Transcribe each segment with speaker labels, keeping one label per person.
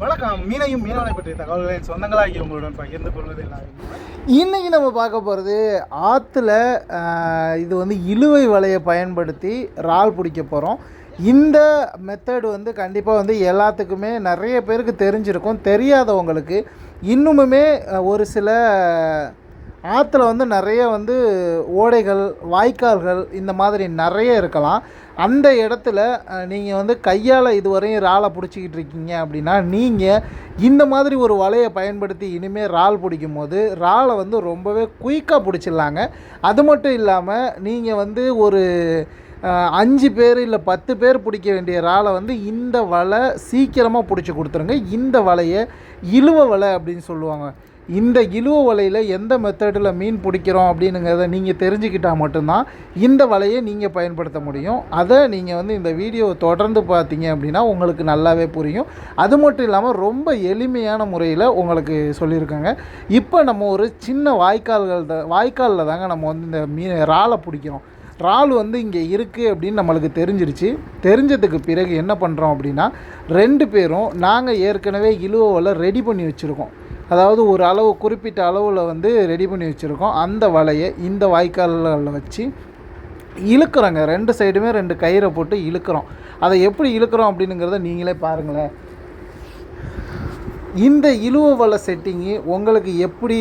Speaker 1: வணக்கம். மீனையும் மீனவனை பற்றிய தகவல்களை என் சொந்தங்களாகி உங்களுடன் பகிர்ந்து கொள்வது
Speaker 2: இன்றைக்கி நம்ம பார்க்க போகிறது ஆற்றுல இது வந்து இழுவை வலையை பயன்படுத்தி இறால் பிடிக்க போகிறோம் இந்த மெத்தடு வந்து கண்டிப்பாக வந்து எல்லாத்துக்குமே நிறைய பேருக்கு தெரிஞ்சிருக்கும் தெரியாதவங்களுக்கு. இன்னுமுமே ஒரு சில ஆற்றுல வந்து நிறைய வந்து ஓடைகள் வாய்க்கால்கள் இந்த மாதிரி நிறைய இருக்கலாம். அந்த இடத்துல நீங்கள் வந்து கையால் இதுவரையும் இறாலை பிடிச்சிக்கிட்டு இருக்கீங்க அப்படின்னா நீங்கள் இந்த மாதிரி ஒரு வலையை பயன்படுத்தி இனிமேல் இறால் பிடிக்கும் போது இறாலை வந்து ரொம்பவே குயிக்காக பிடிச்சிடலாங்க. அது மட்டும் இல்லாமல் நீங்கள் வந்து ஒரு அஞ்சு பேர் இல்லை பத்து பேர் பிடிக்க வேண்டிய இறாலை வந்து இந்த வலை சீக்கிரமாக பிடிச்சி கொடுத்துருங்க. இந்த வலையை இழுவ வலை அப்படின்னு சொல்லுவாங்க. இந்த இழுவ வலையில் எந்த மெத்தடில் மீன் பிடிக்கிறோம் அப்படின்னுங்கிறத நீங்கள் தெரிஞ்சுக்கிட்டால் மட்டும்தான் இந்த வலையை நீங்கள் பயன்படுத்த முடியும். அதை நீங்கள் வந்து இந்த வீடியோவை தொடர்ந்து பார்த்தீங்க அப்படின்னா உங்களுக்கு நல்லாவே புரியும். அது மட்டும் இல்லாமல் ரொம்ப எளிமையான முறையில் உங்களுக்கு சொல்லியிருக்காங்க. இப்போ நம்ம ஒரு சின்ன வாய்க்கால்கள் தான் வாய்க்காலில் தாங்க நம்ம வந்து இந்த மீன் இறாலை பிடிக்கிறோம். இறால் வந்து இங்கே இருக்குது அப்படின்னு நம்மளுக்கு தெரிஞ்சிருச்சு. தெரிஞ்சதுக்கு பிறகு என்ன பண்ணுறோம் அப்படின்னா ரெண்டு பேரும் நாங்கள் ஏற்கனவே இழுவலை ரெடி பண்ணி வச்சுருக்கோம். அதாவது ஒரு அளவு குறிப்பிட்ட அளவில் வந்து ரெடி பண்ணி வச்சுருக்கோம். அந்த வலையை இந்த வாய்க்காலில் வச்சு இழுக்கிறோங்க. ரெண்டு சைடுமே ரெண்டு கயிறை போட்டு இழுக்கிறோம். அதை எப்படி இழுக்கிறோம் அப்படிங்கிறத நீங்களே பாருங்களேன். இந்த இழுவ வலை செட்டிங்கு உங்களுக்கு எப்படி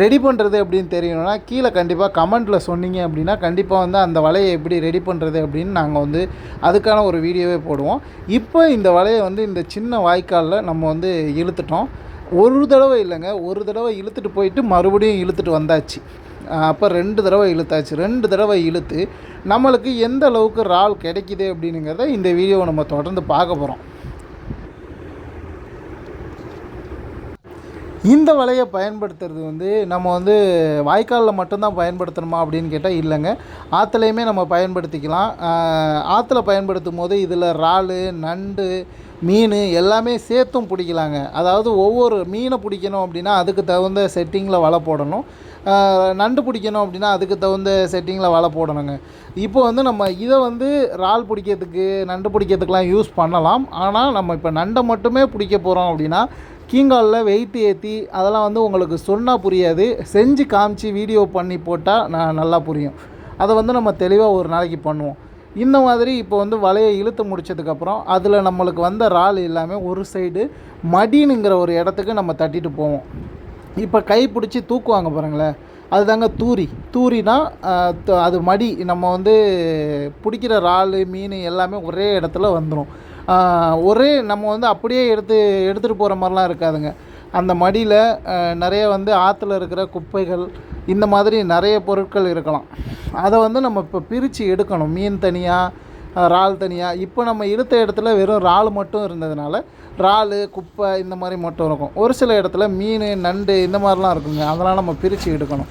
Speaker 2: ரெடி பண்ணுறது அப்படின்னு தெரியணும்னா கீழே கண்டிப்பாக கமெண்ட்டில் சொன்னீங்க அப்படின்னா கண்டிப்பாக வந்து அந்த வலையை எப்படி ரெடி பண்ணுறது அப்படின்னு நாங்கள் வந்து அதுக்கான ஒரு வீடியோவே போடுவோம். இப்போ இந்த வலையை வந்து இந்த சின்ன வாய்க்காலில் நம்ம வந்து இழுத்துட்டோம். ஒரு தடவை இல்லைங்க ஒரு தடவை இழுத்துட்டு போயிட்டு மறுபடியும் இழுத்துட்டு வந்தாச்சு. அப்போ ரெண்டு தடவை இழுத்தாச்சு. ரெண்டு தடவை இழுத்து நம்மளுக்கு எந்த அளவுக்கு இறால் கிடைக்குது அப்படிங்கிறத இந்த வீடியோவை நம்ம தொடர்ந்து பார்க்க போகிறோம் இந்த வலையை பயன்படுத்துறது வந்து நம்ம வந்து வாய்க்காலில் மட்டும்தான் பயன்படுத்தணுமா அப்படின்னு கேட்டால் இல்லைங்க. ஆற்றுலையுமே நம்ம பயன்படுத்திக்கலாம். ஆற்றுல பயன்படுத்தும் போது இதில் இறால் நண்டு மீன் எல்லாமே சேர்த்தும் பிடிக்கலாங்க. அதாவது ஒவ்வொரு மீனை பிடிக்கணும் அப்படின்னா அதுக்கு தகுந்த செட்டிங்கில் வலை போடணும். நண்டு பிடிக்கணும் அப்படின்னா அதுக்கு தகுந்த செட்டிங்கில் வலை போடணுங்க. இப்போ வந்து நம்ம இதை வந்து இறால் பிடிக்கிறதுக்கு நண்டு பிடிக்கிறதுக்கெலாம் யூஸ் பண்ணலாம். ஆனால் நம்ம இப்போ நண்டை மட்டுமே பிடிக்க போகிறோம் அப்படின்னா கீங்காலில் வெயிட் ஏற்றி அதெல்லாம் வந்து உங்களுக்கு சொன்னால் புரியாது. செஞ்சு காமிச்சு வீடியோ பண்ணி போட்டால் நான் நல்லா புரியும். அதை வந்து நம்ம தெளிவாக ஒரு நாளைக்கு பண்ணுவோம். இந்த மாதிரி இப்போ வந்து வலையை இழுத்து முடிச்சதுக்கப்புறம் அதில் நம்மளுக்கு வந்த இறால் எல்லாமே ஒரு சைடு மடினுங்கிற ஒரு இடத்துக்கு நம்ம தட்டிட்டு போவோம். இப்போ கை பிடிச்சி தூக்குவாங்க பாருங்களேன். அதுதாங்க தூரி. தூரினா த- அது மடி. நம்ம வந்து பிடிக்கிற இறால் மீன் எல்லாமே ஒரே இடத்துல வந்துடும் ஒரே நம்ம வந்து அப்படியே எடுத்து எடுத்துகிட்டு போகிற மாதிரிலாம் இருக்காதுங்க. அந்த மடியில் நிறைய வந்து ஆற்றுல இருக்கிற குப்பைகள் இந்த மாதிரி நிறைய பொருட்கள் இருக்கலாம். அதை வந்து நம்ம இப்போ பிரித்து எடுக்கணும். மீன் தனியாக இறால் தனியாக இப்போ நம்ம இழுத்த இடத்துல வெறும் இறால் மட்டும் இருந்ததுனால இறால் குப்பை இந்த மாதிரி மட்டும் இருக்கும். ஒரு சில இடத்துல மீன் நண்டு இந்த மாதிரிலாம் இருக்குங்க. அதெல்லாம் நம்ம பிரித்து எடுக்கணும்.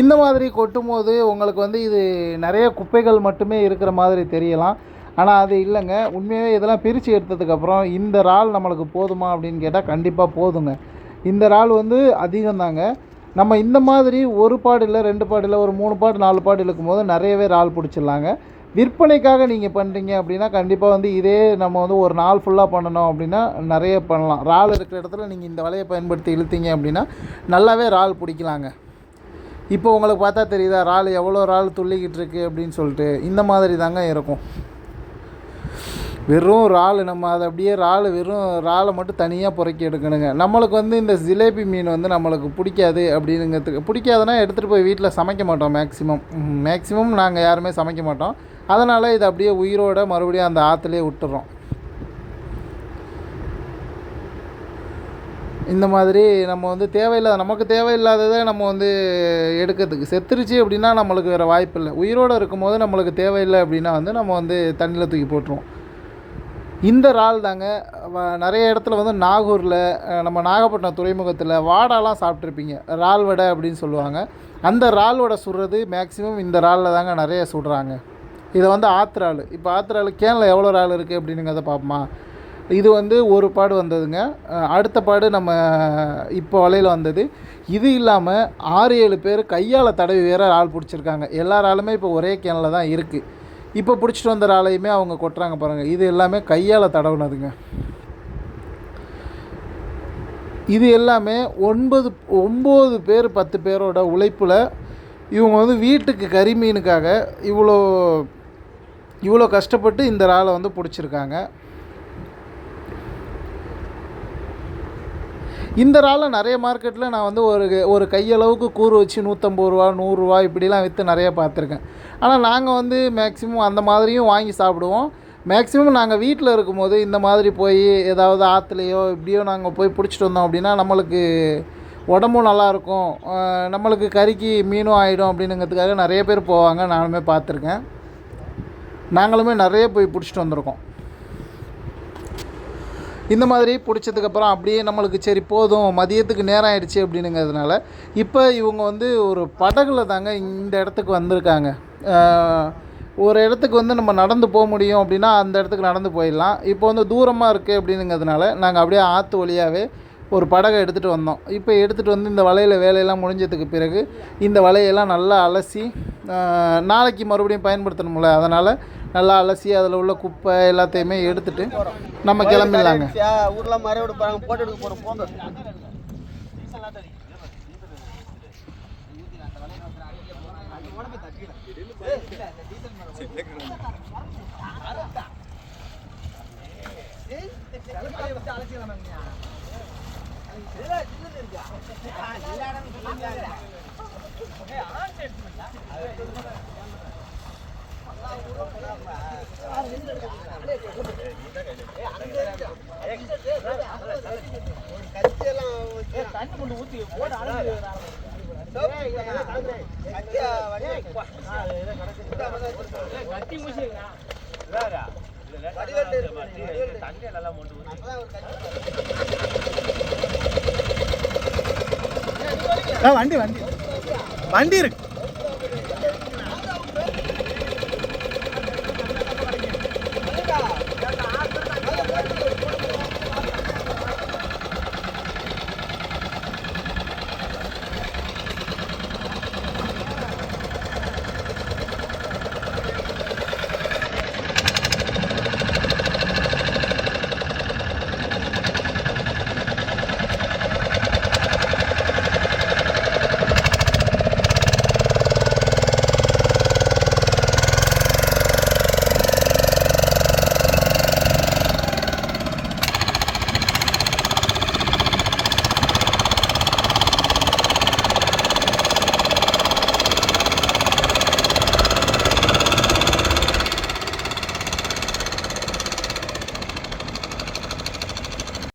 Speaker 2: இந்த மாதிரி கொட்டும்போது உங்களுக்கு வந்து இது நிறைய குப்பைகள் மட்டுமே இருக்கிற மாதிரி தெரியலாம். ஆனால் அது இல்லைங்க. உண்மையாகவே இதெல்லாம் பிரித்து எடுத்ததுக்கப்புறம் இந்த இறால் நம்மளுக்கு போதுமா அப்படின்னு கேட்டால் கண்டிப்பாக போதுங்க. இந்த இறால் வந்து அதிகம்தாங்க நம்ம இந்த மாதிரி ஒரு பாடு இல்லை ரெண்டு பாடு இல்லை ஒரு மூணு பாடு நாலு பாடு இழுக்கும்போது நிறையவே இறால் பிடிச்சிடலாங்க. விற்பனைக்காக நீங்கள் பண்ணுறீங்க அப்படின்னா கண்டிப்பாக வந்து இதே நம்ம வந்து ஒரு நாள் ஃபுல்லாக பண்ணணும் அப்படின்னா நிறைய பண்ணலாம். இறால் இருக்கிற இடத்துல நீங்கள் இந்த வலையை பயன்படுத்தி இழுத்தீங்க அப்படின்னா நல்லாவே இறால் பிடிக்கலாங்க. இப்போ உங்களுக்கு பார்த்தா தெரியுதா இறால் எவ்வளோ இறால் துள்ளிக்கிட்டு இருக்கு அப்படின்னு சொல்லிட்டு. இந்த மாதிரி தாங்க இருக்கும். வெறும் இறால் நம்ம அதை அப்படியே இறால் வெறும் இறாலை மட்டும் தனியாக புறக்கி எடுக்கணுங்க. நம்மளுக்கு வந்து இந்த ஜிலேபி மீன் வந்து நம்மளுக்கு பிடிக்காது அப்படிங்கிறதுக்கு பிடிக்காதுன்னா எடுத்துகிட்டு போய் வீட்டில் சமைக்க மாட்டோம் மேக்ஸிமம் மேக்ஸிமம் நாங்கள் யாருமே சமைக்க மாட்டோம். அதனால் இதை அப்படியே உயிரோட மறுபடியும் அந்த ஆற்றுலேயே விட்டுறோம். இந்த மாதிரி நம்ம வந்து தேவையில்லாத நமக்கு தேவையில்லாததை நம்ம வந்து எடுக்கிறதுக்கு. செத்துருச்சு அப்படின்னா நம்மளுக்கு வேறு வாய்ப்பு இல்லை. உயிரோடு இருக்கும்போது நம்மளுக்கு தேவையில்லை அப்படின்னா வந்து நம்ம வந்து தண்ணியில் தூக்கி போட்டுருவோம். இந்த இறால் தாங்க வ- நிறைய இடத்துல வந்து நாகூரில் நம்ம நாகப்பட்டினம் துறைமுகத்தில் வாடாலாம் சாப்பிட்ருப்பீங்க இறால் வடை அப்படின்னு சொல்லுவாங்க. அந்த இறால் வடை சுடுறது மேக்ஸிமம் இந்த இறாலில் தாங்க நிறைய சுடுறாங்க. இதை வந்து ஆத்திராள். இப்போ ஆத்திராள் கேனில் எவ்வளோ இறால் இருக்குது அப்படிங்கிறத பார்ப்போமா? இது வந்து ஒரு பாடு வந்ததுங்க. அடுத்த பாடு நம்ம இப்போ வலையில் வந்தது. இது இல்லாமல் ஆறு ஏழு பேர் கையால் தடவி வேற ஆள் பிடிச்சிருக்காங்க. எல்லாராலுமே ஆளுமே இப்போ ஒரே கேனில் தான் இருக்குது இப்போ பிடிச்சிட்டு வந்த ஆளையுமே அவங்க கொட்டுறாங்க பாருங்கள் இது எல்லாமே கையால் தடவுனதுங்க. இது எல்லாமே ஒன்பது ஒம்பது பேர் பத்து பேரோட உழைப்பில் இவங்க வந்து வீட்டுக்கு கறி மீனுக்காக இவ்வளோ இவ்வளோ கஷ்டப்பட்டு இந்த இறாலை வந்து பிடிச்சிருக்காங்க. இந்த இறாலை நிறைய மார்க்கெட்டில் நான் வந்து ஒரு ஒரு கையளவுக்கு கூறு வச்சு நூற்றம்பது ரூபா நூறுரூவா இப்படிலாம் விற்று நிறைய பார்த்துருக்கேன். ஆனால் நாங்கள் வந்து மேக்ஸிமம் அந்த மாதிரியும் வாங்கி சாப்பிடுவோம். மேக்ஸிமம் நாங்கள் வீட்டில் இருக்கும்போது இந்த மாதிரி போய் ஏதாவது ஆற்றுலையோ இப்படியோ நாங்கள் போய் பிடிச்சிட்டு வந்தோம் அப்படின்னா நம்மளுக்கு உடம்பும் நல்லாயிருக்கும் நம்மளுக்கு கறிக்கு மீனும் ஆகிடும் அப்படின்னுங்கிறதுக்காக நிறைய பேர் போவாங்க. நானுமே பார்த்துருக்கேன். நாங்களுமே நிறைய போய் பிடிச்சிட்டு வந்திருக்கோம். இந்த மாதிரி பிடிச்சதுக்கப்புறம் அப்படியே நம்மளுக்கு சரி போதும் மதியத்துக்கு நேரம் ஆயிடுச்சு அப்படின்னுங்கிறதுனால இப்போ இவங்க வந்து ஒரு படகுல தாங்க இந்த இடத்துக்கு வந்திருக்காங்க. ஒரு இடத்துக்கு வந்து நம்ம நடந்து போக முடியும் அப்படின்னா அந்த இடத்துக்கு நடந்து போயிடலாம். இப்போ வந்து தூரமாக இருக்குது அப்படிங்கிறதுனால நாங்கள் அப்படியே ஆற்று வழியாகவே ஒரு படகை எடுத்துகிட்டு வந்தோம். இப்போ எடுத்துகிட்டு வந்து இந்த வலையில் வேலையெல்லாம் முடிஞ்சதுக்கு பிறகு இந்த வலையெல்லாம் நல்லா அலசி நாளைக்கு மறுபடியும் பயன்படுத்தணும்ல. அதனால் நல்லா அலசி அதில் உள்ள குப்பை எல்லாத்தையுமே எடுத்துட்டு நம்ம கிளம்பிடலாங்க
Speaker 3: ஊர்ல மரம் விட போறாங்க போட்டோ எடுக்க போறோம் போங்க
Speaker 1: ஆ வண்டி வண்டி. வண்டி இருக்கு.